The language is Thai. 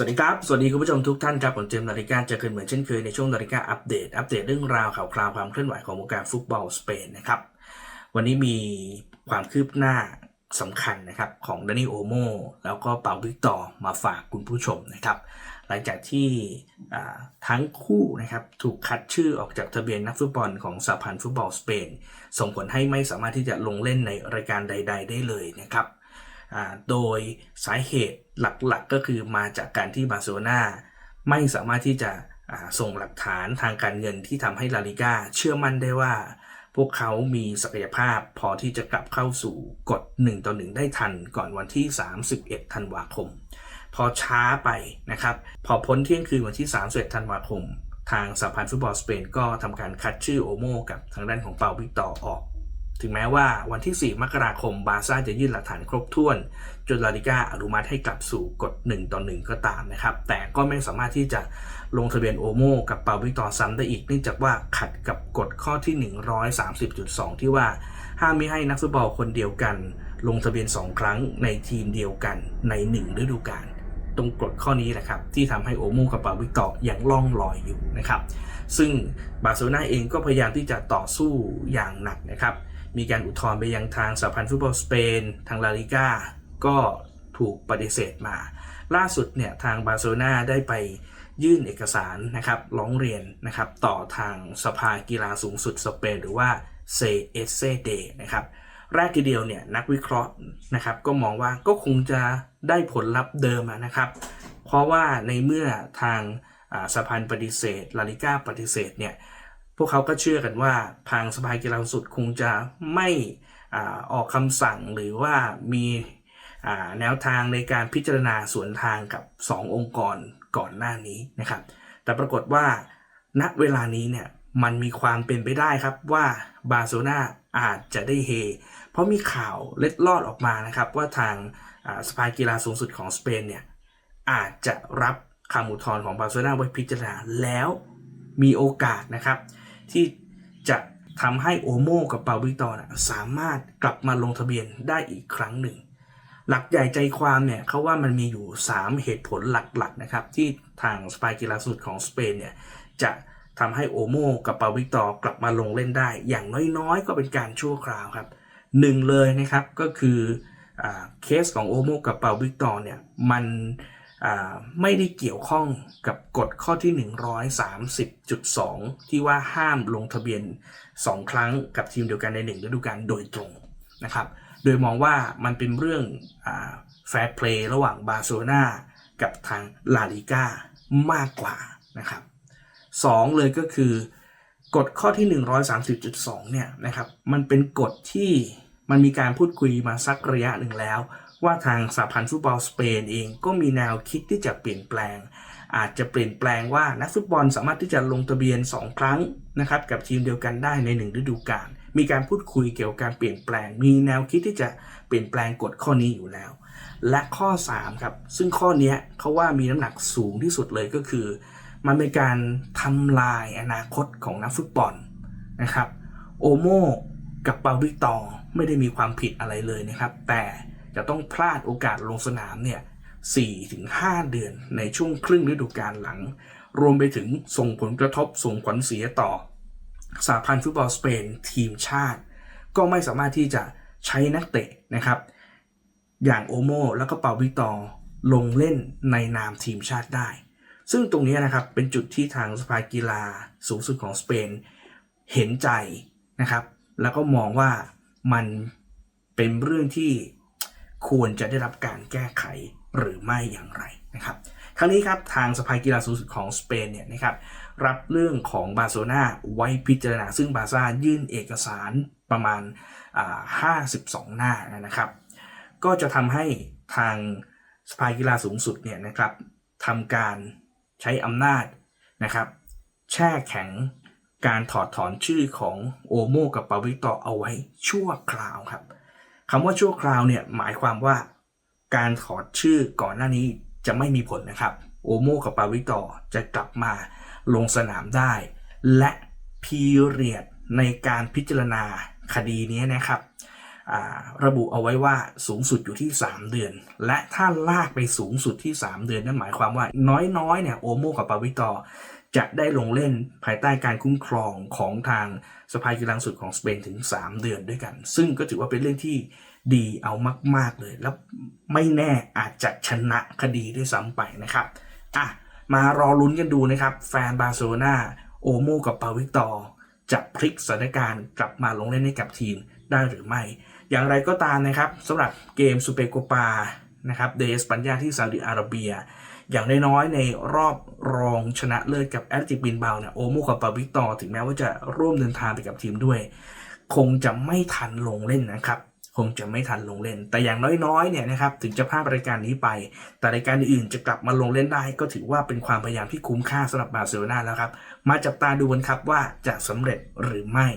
สวัสดีครับ สวัสดีคุณผู้ชมทุกท่านครับผมเจมส์นาฬิกาเจอกันเหมือนเช่นเคยในช่วงนาฬิกาอัปเดต อัปเดตเรื่องราวข่าวคราวความเคลื่อนไหวของวงการฟุตบอลสเปนนะครับ วันนี้มีความคืบหน้าสำคัญนะครับของดานิโอโมแล้วก็เปาวิกตอมาฝากคุณผู้ชมนะครับ หลังจากที่ทั้งคู่นะครับถูกคัดชื่อออกจากทะเบียนนักฟุตบอลของสหพันธ์ฟุตบอลสเปน ส่งผลให้ไม่สามารถที่จะลงเล่นในรายการใด ๆ ได้เลยนะครับ โดยสาเหตุหลักๆก็คือมาจากการที่บาร์เซโลนาไม่สามารถที่จะส่งหลักฐานทางการเงินที่ทำให้ลาลิก้าเชื่อมั่นได้ว่า พวกเขามีศักยภาพพอที่จะกลับเข้าสู่กฎ1ต่อ1ได้ทันก่อนวันที่ 31 ธันวาคม พอช้าไปนะครับ พอพ้นเที่ยงคืนวันที่ 31 ธันวาคม ทางสหพันธ์ฟุตบอลสเปนก็ทำการคัดชื่อโอโมกับทางด้านของเปาวิกตอออก ถึงแม้ว่าวันที่ 4 มกราคมบาร์ซ่าจะยื่นหลักฐานครบถ้วน จนลาลิก้าอนุมัติให้กลับสู่กฎ1ต่อ1ก็ตามนะครับ แต่ก็ไม่สามารถที่จะลงทะเบียนโอโมกับเปาวิกตอร์ซ้ำได้อีกเนื่องจากว่าขัดกับกฎข้อที่ 130.2 ที่ว่าห้ามไม่ให้นักฟุตบอลคนเดียวกัน ลงทะเบียน 2 ครั้งในทีมเดียวกันใน 1 ฤดูกาลตรงกฎข้อนี้แหละครับ ที่ทำให้โอโมกับปาวิกตอร์ยังล่องลอยอยู่นะครับ ซึ่งบาร์เซโลนาเองก็พยายามที่จะต่อสู้อย่างหนักนะครับ มีการอุทธรณ์ไปยังทางสหพันธ์ฟุตบอลสเปน ทางลาลิก้าก็ถูกปฏิเสธมา ล่าสุดเนี่ยทางบาร์เซโลนาได้ไปยื่นเอกสารนะครับร้องเรียนนะครับต่อทางสภากีฬาสูงสุดสเปนหรือว่า CSD นะครับแรกทีเดียวเนี่ยนักวิเคราะห์นะครับก็มองว่าก็คงจะได้ผลลัพธ์เดิมนะครับ เพราะว่าในเมื่อทางอ่าสพันธ์ปฏิเสธ ลาลิก้าปฏิเสธเนี่ย พวกเขาก็เชื่อกันว่าทางสภากีฬาสูงสุดคงจะไม่อออกคำสั่งหรือว่ามีแนวทางในการพิจารณาสวนทางกับ 2 องค์กรก่อนหน้านี้นะครับ แต่ปรากฏว่าณเวลานี้เนี่ยมันมีความเป็นไปได้ครับว่าบาร์เซโลนาอาจจะได้เฮ เพราะมีข่าวเล็ดลอดออกมานะครับว่าทางอ่าสภากีฬาสูงสุดของสเปนเนี่ยอาจจะรับคำอุทธรณ์ของบาร์เซโลนาไว้พิจารณาแล้วมีโอกาสนะครับ ที่จะทำให้โอโมกับเปาวิกตอร์นะสามารถกลับมาลงทะเบียนได้อีกครั้งหนึ่ง หลักใหญ่ใจความเนี่ยเขาว่ามันมีอยู่ 3 เหตุผลหลักๆนะครับ ที่ทางสปายกีฬาสุดของสเปนเนี่ยจะทำให้โอโมกับเปาวิกตอร์กลับมาลงเล่นได้ อย่างน้อยๆ ก็เป็นการชั่วคราวครับหนึ่งเลยนะครับก็คืออเคสของโอโมกับเปาวิกตอร์เนี่ยมัน ไม่ได้เกี่ยวข้องกับกฎข้อที่ 130.2 ที่ว่าห้ามลงทะเบียน 2 ครั้งกับทีมเดียวกันในหนึ่งฤดูกาลโดยตรงนะครับ โดยมองว่ามันเป็นเรื่องแฟร์เพลย์ระหว่างบาร์เซโลนากับทางลาลิก้ามากกว่านะครับสองเลยก็คือกฎข้อที่ 130.2 เนี่ยนะครับ มันเป็นกฎที่มันมีการพูดคุยมาสักระยะหนึ่งแล้ว ว่าทางสหพันธ์ฟุตบอลสเปนเองก็มีแนวคิดที่จะเปลี่ยนแปลง อาจจะเปลี่ยนแปลงว่านักฟุตบอลสามารถที่จะลงทะเบียน 2 ครั้งนะครับกับทีมเดียวกันได้ใน1ฤดูกาลมีการพูดคุยเกี่ยวกับการเปลี่ยนแปลง มีแนวคิดที่จะเปลี่ยนแปลงกฎข้อนี้อยู่แล้ว และข้อ3ครับซึ่งข้อนี้เขาว่ามีน้ำหนักสูงที่สุดเลยก็คือ มันเป็นการทำลายอนาคตของนักฟุตบอลนะครับโอโมกับเปาวิกตอไม่ได้มีความผิดอะไรเลยนะครับ แต่ จะต้องพลาดโอกาสลงสนามเนี่ย4-5 เดือนในช่วงครึ่งฤดูกาลหลัง รวมไปถึงส่งผลกระทบส่งผลเสียต่อสหพันธ์ฟุตบอลสเปนทีมชาติ ก็ไม่สามารถที่จะใช้นักเตะนะครับ อย่างโอโมแล้วก็เปาวิตอลงเล่นในนามทีมชาติได้ ซึ่งตรงนี้นะครับเป็นจุดที่ทางสภากีฬาสูงสุดของสเปน เห็นใจนะครับ แล้วก็มองว่ามันเป็นเรื่องที่ ควรจะได้รับการแก้ไขหรือไม่อย่างไรนะครับครั้งนี้ครับทางสภากีฬาสูงสุดของสเปนเนี่ยนะครับรับเรื่องของบาร์เซโลนาไว้พิจารณา ซึ่งบาซ่ายื่นเอกสารประมาณ 52 หน้านะครับ ก็จะทำให้ทางสภากีฬาสูงสุดเนี่ยนะครับทำการใช้อำนาจนะครับ แช่แข็งการถอดถอนชื่อของโอโมกับปาวิกตอเอาไว้ชั่วคราวครับ คำว่าชั่วคราวเนี่ยหมายความว่าการถอดชื่อก่อนหน้านี้จะไม่มีผลนะครับ โอโมกับปาวิกตอจะกลับมาลงสนามได้ และพีเรียดในการพิจารณาคดีนี้นะครับระบุเอาไว้ว่าสูงสุดอยู่ที่ 3 เดือน และถ้าลากไปสูงสุดที่ 3 เดือนนั่นหมายความว่าน้อยๆเนี่ยโอโมกับปาวิตอ จะได้ลงเล่นภายใต้การคุ้มครองของทางสภากีฬาสุดของสเปนถึง 3 เดือนด้วยกัน ซึ่งก็ถือว่าเป็นเรื่องที่ดีเอามาก ๆ เลย แล้วไม่แน่อาจจะชนะคดีด้วยซ้ำไปนะครับอะมารอลุ้นกันดูนะครับ แฟนบาร์เซโลนาโอโมกับปาวิตอจะพลิกสถานการณ์กลับมาลงเล่นให้กับทีมได้หรือไม่ อย่างไรก็ตามนะครับสำหรับเกมซูเปโกปานะครับเดสปัญญาที่ซาอุดิอาระเบีย อย่างน้อยๆในรอบรองชนะเลิศกับแอตติกบินเบาเนี่ยโอโมกับปาวิกตอร์ถึงแม้ว่าจะร่วมเดินทางไปกับทีมด้วย คงจะไม่ทันลงเล่นนะครับคงจะไม่ทันลงเล่น แต่อย่างน้อยๆ เนี่ยนะครับ ถึงจะพลาดรายการนี้ไป แต่รายการอื่นจะกลับมาลงเล่นได้ ก็ถือว่าเป็นความพยายามที่คุ้มค่าสำหรับบาร์เซโลนาแล้วครับ มาจับตาดูกันครับว่าจะสำเร็จหรือไม่